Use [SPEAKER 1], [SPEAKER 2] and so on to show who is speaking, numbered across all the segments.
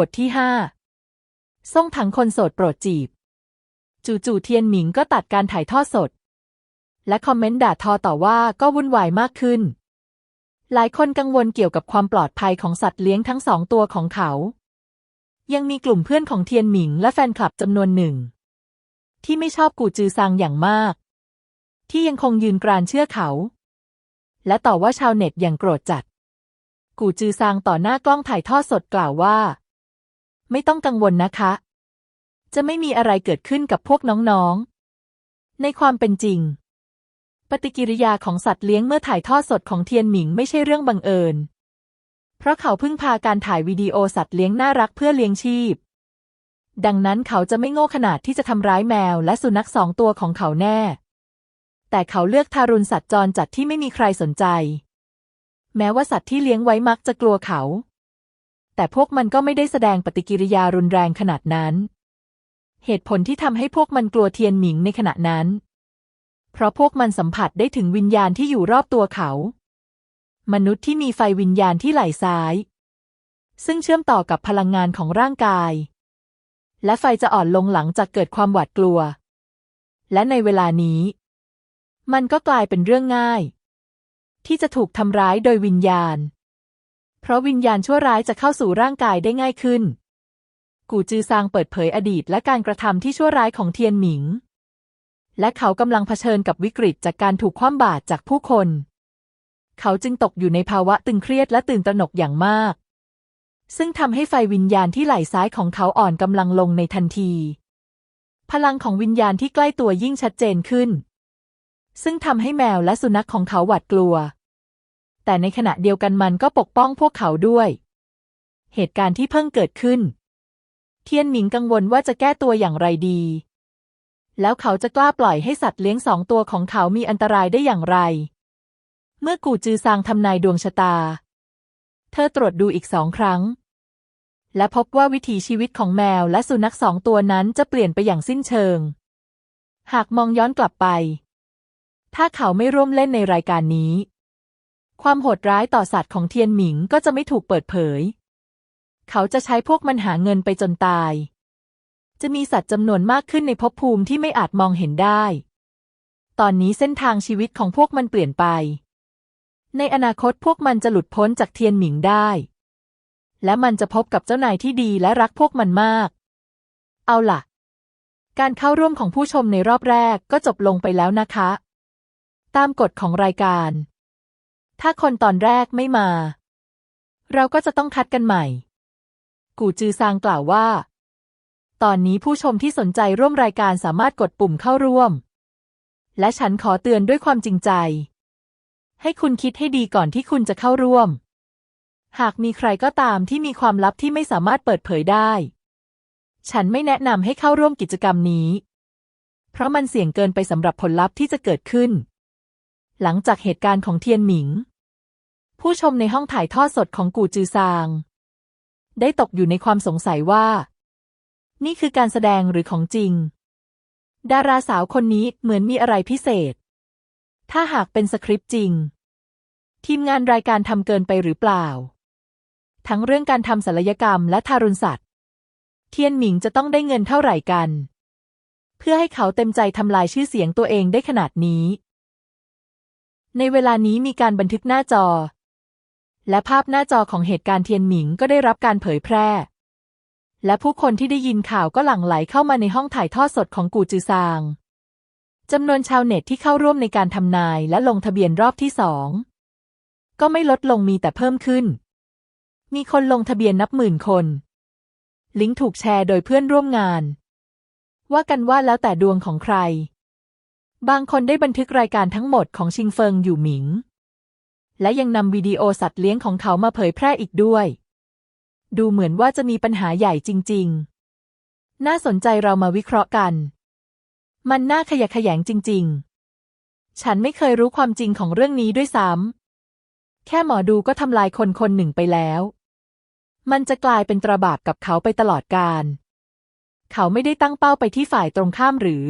[SPEAKER 1] บทที่ห้าส่งถังคนโสดโปรดจีบ จู่ๆเทียนหมิงก็ตัดการถ่ายทอดสด และคอมเมนต์ด่าทอต่อว่าก็วุ่นวายมากขึ้น หลายคนกังวลเกี่ยวกับความปลอดภัยของสัตว์เลี้ยงทั้งสองตัวของเขา ยังมีกลุ่มเพื่อนของเทียนหมิงและแฟนคลับจำนวนหนึ่ง ที่ไม่ชอบกูจือซังอย่างมาก ที่ยังคงยืนกรานเชื่อเขา และต่อว่าชาวเน็ตอย่างโกรธจัด กูจือซางต่อหน้ากล้องถ่ายทอดสดกล่าวว่า ไม่ต้องกังวลนะคะ จะไม่มีอะไรเกิดขึ้นกับพวกน้องๆ ในความเป็นจริง ปฏิกิริยาของสัตว์เลี้ยงเมื่อถ่ายทอดสดของเทียนหมิงไม่ใช่เรื่องบังเอิญ เพราะเขาพึ่งพาการถ่ายวิดีโอสัตว์เลี้ยงน่ารักเพื่อเลี้ยงชีพ ดังนั้นเขาจะไม่โง่ขนาดที่จะทำร้ายแมวและสุนัขสองตัวของเขาแน่ แต่เขาเลือกทารุณสัตว์จรจัดที่ไม่มีใครสนใจ แม้ว่าสัตว์ที่เลี้ยงไว้มักจะกลัวเขา แต่พวกมันก็ไม่ได้แสดงปฏิกิริยารุนแรงขนาดนั้น เหตุผลที่ทำให้พวกมันกลัวเทียนหมิงในขณะนั้น เพราะพวกมันสัมผัสได้ถึงวิญญาณที่อยู่รอบตัวเขา มนุษย์ที่มีไฟวิญญาณที่ไหล่ซ้าย ซึ่งเชื่อมต่อกับพลังงานของร่างกาย และไฟจะอ่อนลงหลังจากเกิดความหวาดกลัว และในเวลานี้ มันก็กลายเป็นเรื่องง่าย ที่จะถูกทำร้ายโดยวิญญาณ เพราะวิญญาณชั่วร้ายจะเข้าสู่ร่างกายได้ง่ายขึ้น กูจือซางเปิดเผยอดีตและการกระทำที่ชั่วร้ายของเทียนหมิง และเขากำลังเผชิญกับวิกฤตจากการถูกคว่ำบาตรจากผู้คน เขาจึงตกอยู่ในภาวะตึงเครียดและตื่นตระหนกอย่างมาก ซึ่งทำให้ไฟวิญญาณที่ไหล่ซ้ายของเขาอ่อนกำลังลงในทันที พลังของวิญญาณที่ใกล้ตัวยิ่งชัดเจนขึ้นซึ่งทำให้แมวและสุนัขของเขาหวาดกลัว แต่ในขณะเดียวกันมันก็ปกป้องพวกเขาด้วย เหตุการณ์ที่เพิ่งเกิดขึ้น เทียนหมิงกังวลว่าจะแก้ตัวอย่างไรดี แล้วเขาจะกล้าปล่อยให้สัตว์เลี้ยงสองตัวของเขามีอันตรายได้อย่างไร เมื่อกูจือซางทำนายดวงชะตา เธอตรวจดูอีกสองครั้ง และพบว่าวิถีชีวิตของแมวและสุนัขสองตัวนั้นจะเปลี่ยนไปอย่างสิ้นเชิง หากมองย้อนกลับไป ถ้าเขาไม่ร่วมเล่นในรายการนี้ ความโหดร้ายต่อสัตว์ของเทียนหมิงก็จะไม่ถูกเปิดเผย เขาจะใช้พวกมันหาเงินไปจนตาย จะมีสัตว์จำนวนมากขึ้นในภพภูมิที่ไม่อาจมองเห็นได้ ตอนนี้เส้นทางชีวิตของพวกมันเปลี่ยนไป ในอนาคตพวกมันจะหลุดพ้นจากเทียนหมิงได้ และมันจะพบกับเจ้านายที่ดีและรักพวกมันมาก เอาล่ะ การเข้าร่วมของผู้ชมในรอบแรกก็จบลงไปแล้วนะคะ ตามกฎของรายการ ถ้าคนตอนแรกไม่มา เราก็จะต้องคัดกันใหม่ กูจือซางกล่าวว่า ตอนนี้ผู้ชมที่สนใจร่วมรายการสามารถกดปุ่มเข้าร่วม และฉันขอเตือนด้วยความจริงใจ ให้คุณคิดให้ดีก่อนที่คุณจะเข้าร่วม หากมีใครก็ตามที่มีความลับที่ไม่สามารถเปิดเผยได้ ฉันไม่แนะนำให้เข้าร่วมกิจกรรมนี้ เพราะมันเสี่ยงเกินไปสำหรับผลลัพธ์ที่จะเกิดขึ้นหลังจากเหตุการณ์ของเทียนหมิง ผู้ชมในห้องถ่ายทอดสดของกูจือซาง ได้ตกอยู่ในความสงสัยว่า นี่คือการแสดงหรือของจริง ดาราสาวคนนี้เหมือนมีอะไรพิเศษ ถ้าหากเป็นสคริปต์จริง ทีมงานรายการทำเกินไปหรือเปล่า ทั้งเรื่องการทำศัลยกรรมและทารุณสัตว์ เทียนหมิงจะต้องได้เงินเท่าไหร่กัน เพื่อให้เขาเต็มใจทำลายชื่อเสียงตัวเองได้ขนาดนี้ในเวลานี้มีการบันทึกหน้าจอ และภาพหน้าจอของเหตุการณ์เทียนหมิงก็ได้รับการเผยแพร่ และผู้คนที่ได้ยินข่าวก็หลั่งไหลเข้ามาในห้องถ่ายทอดสดของกูจือซางจำนวนชาวเน็ตที่เข้าร่วมในการทำนายและลงทะเบียนรอบที่สองก็ไม่ลดลงมีแต่เพิ่มขึ้น มีคนลงทะเบียนนับหมื่นคน ลิงก์ถูกแชร์โดยเพื่อนร่วมงาน ว่ากันว่าแล้วแต่ดวงของใคร บางคนได้บันทึกรายการทั้งหมดของชิงเฟิงอยู่หมิง และยังนำวิดีโอสัตว์เลี้ยงของเขามาเผยแพร่อีกด้วย ดูเหมือนว่าจะมีปัญหาใหญ่จริง ๆ น่าสนใจเรามาวิเคราะห์กัน มันน่าขยะแขยงจริง ๆ ฉันไม่เคยรู้ความจริงของเรื่องนี้ด้วยซ้ำ แค่หมอดูก็ทำลายคนคนหนึ่งไปแล้ว มันจะกลายเป็นตราบาปกับเขาไปตลอดกาล เขาไม่ได้ตั้งเป้าไปที่ฝ่ายตรงข้ามหรือ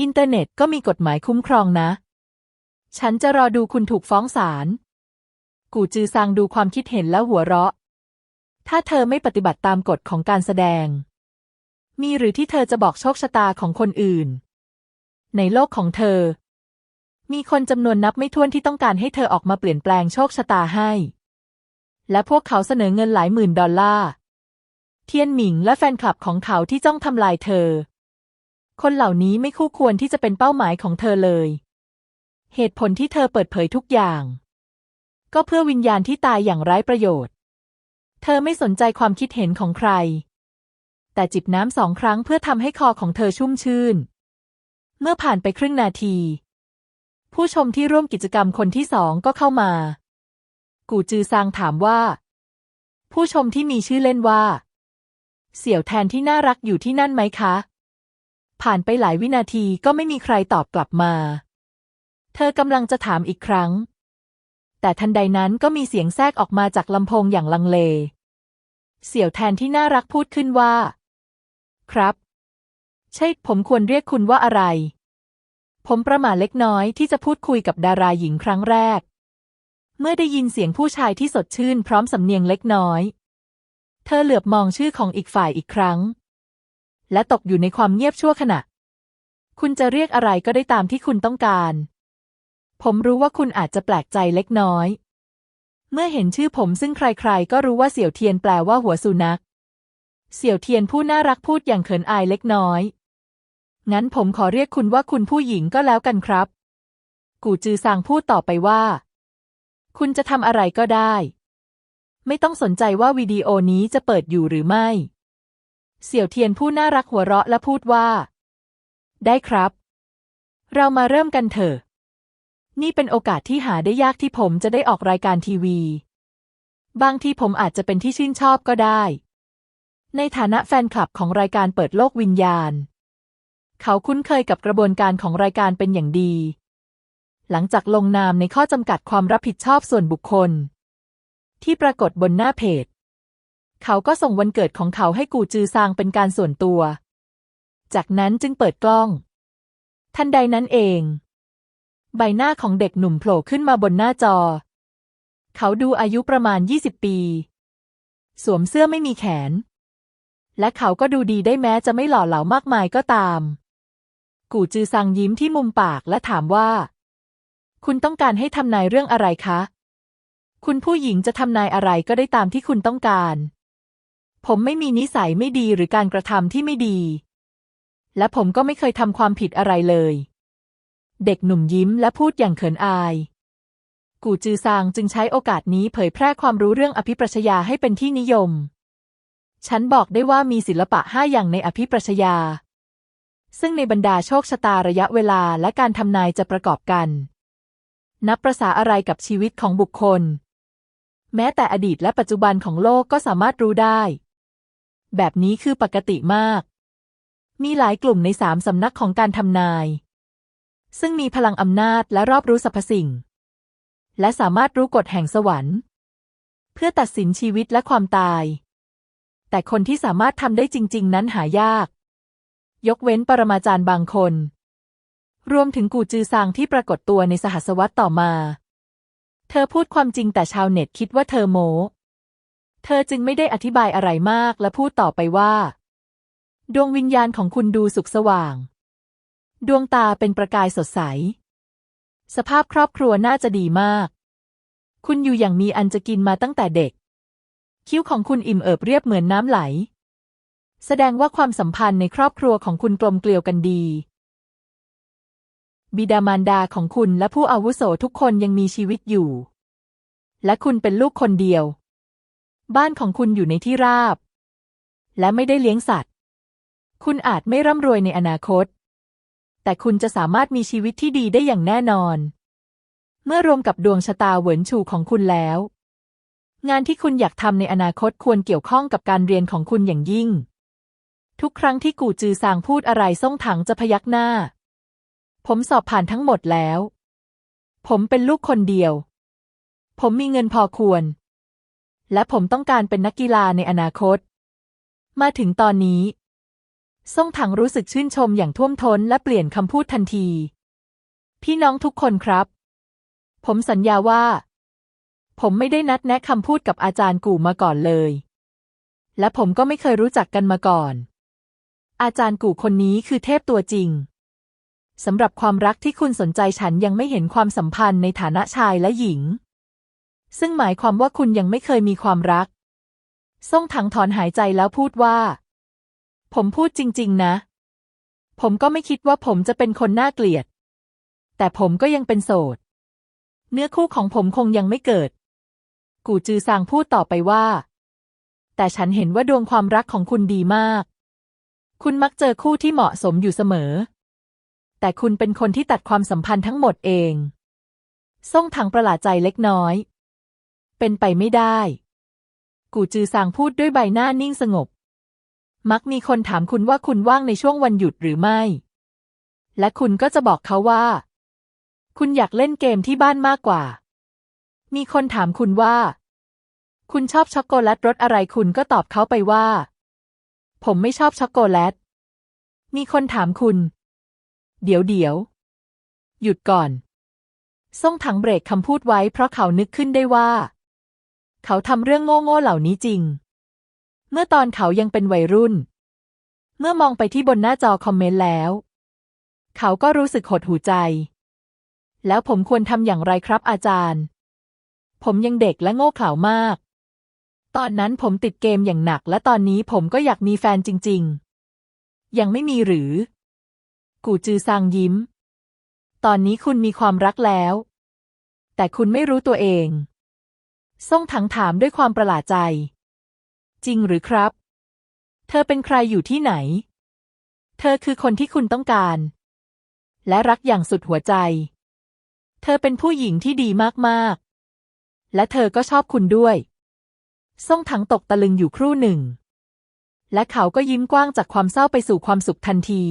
[SPEAKER 1] อินเทอร์เน็ตก็มีกฎหมายคุ้มครองนะ ฉันจะรอดูคุณถูกฟ้องศาล กูจือซางดูความคิดเห็นแล้วหัวเราะ ถ้าเธอไม่ปฏิบัติตามกฎของการแสดง มีหรือที่เธอจะบอกโชคชะตาของคนอื่น ในโลกของเธอ มีคนจำนวนนับไม่ถ้วนที่ต้องการให้เธอออกมาเปลี่ยนแปลงโชคชะตาให้ และพวกเขาเสนอเงินหลายหมื่นดอลลาร์ เทียนหมิงและแฟนคลับของเขาที่จ้องทำลายเธอ คนเหล่านี้ไม่คู่ควรที่จะเป็นเป้าหมายของเธอเลย เหตุผลที่เธอเปิดเผยทุกอย่าง ก็เพื่อวิญญาณที่ตายอย่างไร้ประโยชน์ เธอไม่สนใจความคิดเห็นของใคร แต่จิบน้ำสองครั้งเพื่อทำให้คอของเธอชุ่มชื่น เมื่อผ่านไปครึ่งนาที ผู้ชมที่ร่วมกิจกรรมคนที่สองก็เข้ามา กูจือซางถามว่า ผู้ชมที่มีชื่อเล่นว่า เสี่ยวแทนที่น่ารักอยู่ที่นั่นไหมคะ ผ่านไปหลายวินาทีก็ไม่มีใครตอบกลับมา เธอกำลังจะถามอีกครั้ง แต่ทันใดนั้นก็มีเสียงแทรกออกมาจากลำโพงอย่างลังเล เสี่ยวแทนที่น่ารักพูดขึ้นว่า ครับ ใช่ผมควรเรียกคุณว่าอะไร ผมประหม่าเล็กน้อยที่จะพูดคุยกับดาราหญิงครั้งแรก เมื่อได้ยินเสียงผู้ชายที่สดชื่นพร้อมสำเนียงเล็กน้อย เธอเหลือบมองชื่อของอีกฝ่ายอีกครั้ง และตกอยู่ในความเงียบชั่วขณะคุณจะเรียกอะไรก็ได้ตามที่คุณต้องการ ผมรู้ว่าคุณอาจจะแปลกใจเล็กน้อย เมื่อเห็นชื่อผมซึ่งใครๆ ก็รู้ว่าเสี่ยวเทียนแปลว่าหัวสุนัข เสี่ยวเทียนผู้น่ารักพูดอย่างเขินอายเล็กน้อย งั้นผมขอเรียกคุณว่าคุณผู้หญิงก็แล้วกันครับ กูจือซางพูดต่อไปว่า คุณจะทำอะไรก็ได้ ไม่ต้องสนใจว่าวิดีโอนี้จะเปิดอยู่หรือไม่ เสี่ยวเทียนผู้น่ารักหัวเราะและพูดว่า ได้ครับ เรามาเริ่มกันเถอะ นี่เป็นโอกาสที่หาได้ยากที่ผมจะได้ออกรายการทีวี บางทีผมอาจจะเป็นที่ชื่นชอบก็ได้ ในฐานะแฟนคลับของรายการเปิดโลกวิญญาณ เขาคุ้นเคยกับกระบวนการของรายการเป็นอย่างดี หลังจากลงนามในข้อจำกัดความรับผิดชอบส่วนบุคคล ที่ปรากฏบนหน้าเพจ เขาก็ส่งวันเกิดของเขาให้กูจือซางเป็นการส่วนตัว จากนั้นจึงเปิดกล้อง ทันใดนั้นเอง ใบหน้าของเด็กหนุ่มโผล่ขึ้นมาบนหน้าจอ เขาดูอายุประมาณ 20 ปี สวมเสื้อไม่มีแขน และเขาก็ดูดีได้แม้จะไม่หล่อเหลามากมายก็ตาม กูจือซังยิ้มที่มุมปากและถามว่า คุณต้องการให้ทำนายเรื่องอะไรคะ คุณผู้หญิงจะทำนายอะไรก็ได้ตามที่คุณต้องการ ผมไม่มีนิสัยไม่ดีหรือการกระทำที่ไม่ดี และผมก็ไม่เคยทำความผิดอะไรเลย เด็กหนุ่มยิ้มและพูดอย่างเขินอาย กูจือซางจึงใช้โอกาสนี้เผยแพร่ความรู้เรื่องอภิปรัชญาให้เป็นที่นิยม ฉันบอกได้ว่ามีศิลปะห้าอย่างในอภิปรัชญาซึ่งในบรรดาโชคชะตาระยะเวลาและการทำนายจะประกอบกัน นับประษาอะไรกับชีวิตของบุคคล แม้แต่อดีตและปัจจุบันของโลกก็สามารถรู้ได้ แบบนี้คือปกติมาก มีหลายกลุ่มในสามสำนักของการทำนาย ซึ่งมีพลังอำนาจและรอบรู้สรรพสิ่ง และสามารถรู้กฎแห่งสวรรค์ เพื่อตัดสินชีวิตและความตาย แต่คนที่สามารถทำได้จริง ๆ นั้นหายาก ยกเว้นปรมาจารย์บางคน รวมถึงกูจือซางที่ปรากฏตัวในสหัสวรรษต่อมา เธอพูดความจริงแต่ชาวเน็ตคิดว่าเธอโมเธอจึงไม่ได้อธิบายอะไรมากและพูดต่อไปว่า ดวงวิญญาณของคุณดูสุขสว่าง ดวงตาเป็นประกายสดใส สภาพครอบครัวน่าจะดีมาก คุณอยู่อย่างมีอันจะกินมาตั้งแต่เด็ก คิ้วของคุณอิ่มเอิบเรียบเหมือนน้ำไหล แสดงว่าความสัมพันธ์ในครอบครัวของคุณกลมเกลียวกันดี บิดามารดาของคุณและผู้อาวุโสทุกคนยังมีชีวิตอยู่ และคุณเป็นลูกคนเดียว บ้านของคุณอยู่ในที่ราบ และไม่ได้เลี้ยงสัตว์ คุณอาจไม่ร่ำรวยในอนาคต แต่คุณจะสามารถมีชีวิตที่ดีได้อย่างแน่นอน เมื่อรวมกับดวงชะตาเหวินชูของคุณแล้ว งานที่คุณอยากทำในอนาคตควรเกี่ยวข้องกับการเรียนของคุณอย่างยิ่ง ทุกครั้งที่กูจือซางพูดอะไรส่งถังจะพยักหน้า ผมสอบผ่านทั้งหมดแล้ว ผมเป็นลูกคนเดียว ผมมีเงินพอควร และผมต้องการเป็นนักกีฬาในอนาคต มาถึงตอนนี้ ส่งถังรู้สึกชื่นชมอย่างท่วมท้นและเปลี่ยนคำพูดทันที พี่น้องทุกคนครับ ผมสัญญาว่า ผมไม่ได้นัดแนะคำพูดกับอาจารย์กู่มาก่อนเลย และผมก็ไม่เคยรู้จักกันมาก่อน อาจารย์กู่คนนี้คือเทพตัวจริงสำหรับความรักที่คุณสนใจฉันยังไม่เห็นความสัมพันธ์ในฐานะชายและหญิง ซึ่งหมายความว่าคุณยังไม่เคยมีความรัก ซ่งถังถอนหายใจแล้วพูดว่า ผมพูดจริง ๆ นะ ผมก็ไม่คิดว่าผมจะเป็นคนน่าเกลียด แต่ผมก็ยังเป็นโสด เนื้อคู่ของผมคงยังไม่เกิด กูจือซางพูดต่อไปว่า แต่ฉันเห็นว่าดวงความรักของคุณดีมาก คุณมักเจอคู่ที่เหมาะสมอยู่เสมอ แต่คุณเป็นคนที่ตัดความสัมพันธ์ทั้งหมดเองซ่งถังประหลาดใจเล็กน้อย เป็นไปไม่ได้ กูจือซางพูดด้วยใบหน้านิ่งสงบ มักมีคนถามคุณว่าคุณว่างในช่วงวันหยุดหรือไม่ และคุณก็จะบอกเขาว่า คุณอยากเล่นเกมที่บ้านมากกว่า มีคนถามคุณว่า คุณชอบช็อกโกแลตรสอะไรคุณก็ตอบเขาไปว่า ผมไม่ชอบช็อกโกแลต มีคนถามคุณ เดี๋ยวเดี๋ยว หยุดก่อนซ่งถังเบรกคำพูดไว้เพราะเขานึกขึ้นได้ว่า เขาทำเรื่องโง่ๆเหล่านี้จริง เมื่อตอนเขายังเป็นวัยรุ่น เมื่อมองไปที่บนหน้าจอคอมเมนต์แล้ว เขาก็รู้สึกหดหูใจ แล้วผมควรทำอย่างไรครับอาจารย์ ผมยังเด็กและโง่เขลามาก ตอนนั้นผมติดเกมอย่างหนัก และตอนนี้ผมก็อยากมีแฟนจริง ๆ ยังไม่มีหรือ กูจือซางยิ้ม ตอนนี้คุณมีความรักแล้ว แต่คุณไม่รู้ตัวเอง ซ่งถังถามด้วยความประหลาดใจ จริงหรือครับ เธอเป็นใครอยู่ที่ไหน เธอคือคนที่คุณต้องการ และรักอย่างสุดหัวใจ เธอเป็นผู้หญิงที่ดีมากๆ และเธอก็ชอบคุณด้วยซ่งถังตกตะลึงอยู่ครู่หนึ่ง และเขาก็ยิ้มกว้างจากความเศร้าไปสู่ความสุขทันที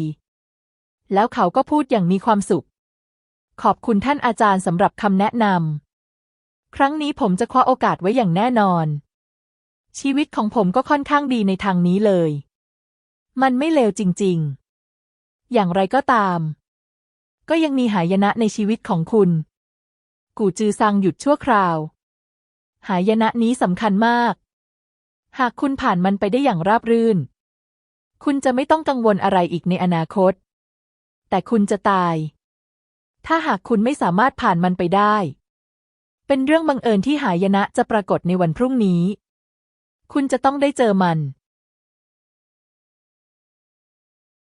[SPEAKER 1] แล้วเขาก็พูดอย่างมีความสุข ขอบคุณท่านอาจารย์สำหรับคำแนะนำครั้งนี้ผมจะคว้าโอกาสไว้อย่างแน่นอน ชีวิตของผมก็ค่อนข้างดีในทางนี้เลย มันไม่เลวจริง ๆ อย่างไรก็ตาม ก็ยังมีหายนะในชีวิตของคุณ กูจือซังหยุดชั่วคราว หายนะนี้สำคัญมาก หากคุณผ่านมันไปได้อย่างราบรื่น คุณจะไม่ต้องกังวลอะไรอีกในอนาคต แต่คุณจะตาย ถ้าหากคุณไม่สามารถผ่านมันไปได้ เป็นเรื่องบังเอิญที่หายนะจะปรากฏในวันพรุ่งนี้ คุณจะต้องได้เจอมัน